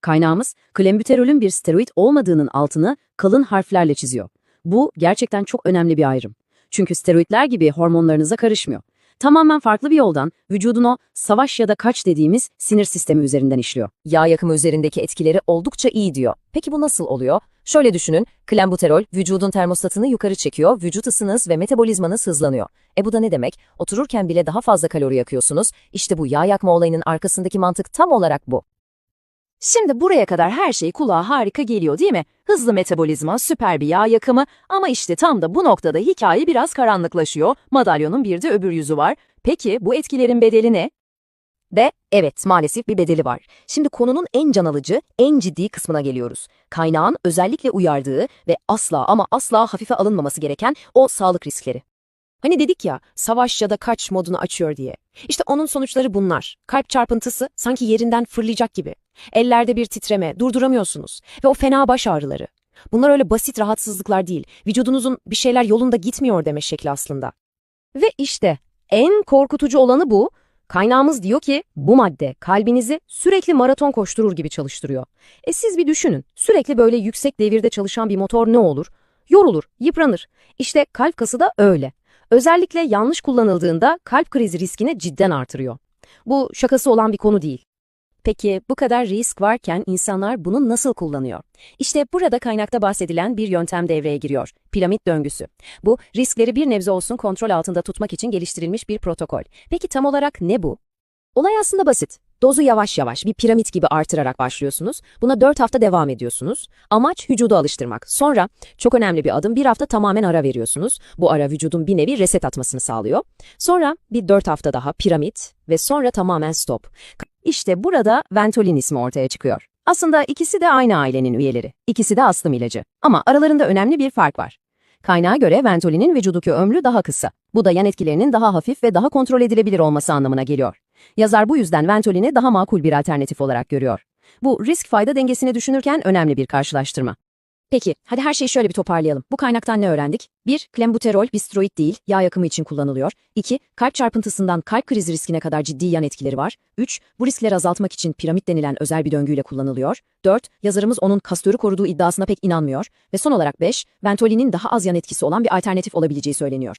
Kaynağımız klembuterolün bir steroid olmadığının altını kalın harflerle çiziyor. Bu gerçekten çok önemli bir ayrım. Çünkü steroidler gibi hormonlarınıza karışmıyor. Tamamen farklı bir yoldan vücudun o savaş ya da kaç dediğimiz sinir sistemi üzerinden işliyor. Yağ yakımı üzerindeki etkileri oldukça iyi diyor. Peki bu nasıl oluyor? Şöyle düşünün, klembuterol vücudun termostatını yukarı çekiyor, vücut ısınız ve metabolizmanız hızlanıyor. E bu da ne demek? Otururken bile daha fazla kalori yakıyorsunuz. İşte bu yağ yakma olayının arkasındaki mantık tam olarak bu. Şimdi buraya kadar her şey kulağa harika geliyor değil mi? Hızlı metabolizma, süper bir yağ yakımı ama işte tam da bu noktada hikaye biraz karanlıklaşıyor. Madalyonun bir de öbür yüzü var. Peki bu etkilerin bedeli ne? Ve evet maalesef bir bedeli var. Şimdi konunun en can alıcı, en ciddi kısmına geliyoruz. Kaynağın özellikle uyardığı ve asla ama asla hafife alınmaması gereken o sağlık riskleri. Hani dedik ya, savaş ya da kaç modunu açıyor diye. İşte onun sonuçları bunlar. Kalp çarpıntısı sanki yerinden fırlayacak gibi. Ellerde bir titreme, durduramıyorsunuz. Ve o fena baş ağrıları. Bunlar öyle basit rahatsızlıklar değil. Vücudunuzun bir şeyler yolunda gitmiyor deme şekli aslında. Ve işte en korkutucu olanı bu. Kaynağımız diyor ki bu madde kalbinizi sürekli maraton koşturur gibi çalıştırıyor. E siz bir düşünün. Sürekli böyle yüksek devirde çalışan bir motor ne olur? Yorulur, yıpranır. İşte kalp kası da öyle. Özellikle yanlış kullanıldığında kalp krizi riskini cidden artırıyor. Bu şakası olan bir konu değil. Peki bu kadar risk varken insanlar bunu nasıl kullanıyor? İşte burada kaynakta bahsedilen bir yöntem devreye giriyor. Piramit döngüsü. Bu riskleri bir nebze olsun kontrol altında tutmak için geliştirilmiş bir protokol. Peki tam olarak ne bu? Olay aslında basit. Dozu yavaş yavaş bir piramit gibi artırarak başlıyorsunuz. Buna 4 hafta devam ediyorsunuz. Amaç vücudu alıştırmak. Sonra çok önemli bir adım bir hafta tamamen ara veriyorsunuz. Bu ara vücudun bir nevi reset atmasını sağlıyor. Sonra bir 4 hafta daha piramit ve sonra tamamen stop. İşte burada Ventolin ismi ortaya çıkıyor. Aslında ikisi de aynı ailenin üyeleri. İkisi de astım ilacı. Ama aralarında önemli bir fark var. Kaynağa göre Ventolinin vücuttaki ömrü daha kısa. Bu da yan etkilerinin daha hafif ve daha kontrol edilebilir olması anlamına geliyor. Yazar bu yüzden Ventolin'i daha makul bir alternatif olarak görüyor. Bu risk-fayda dengesini düşünürken önemli bir karşılaştırma. Peki, hadi her şeyi şöyle bir toparlayalım. Bu kaynaktan ne öğrendik? 1. Klembuterol bir steroid değil, yağ yakımı için kullanılıyor. 2. Kalp çarpıntısından kalp krizi riskine kadar ciddi yan etkileri var. 3. Bu riskleri azaltmak için piramit denilen özel bir döngüyle kullanılıyor. 4. Yazarımız onun kastörü koruduğu iddiasına pek inanmıyor. Ve son olarak 5. Ventolin'in daha az yan etkisi olan bir alternatif olabileceği söyleniyor.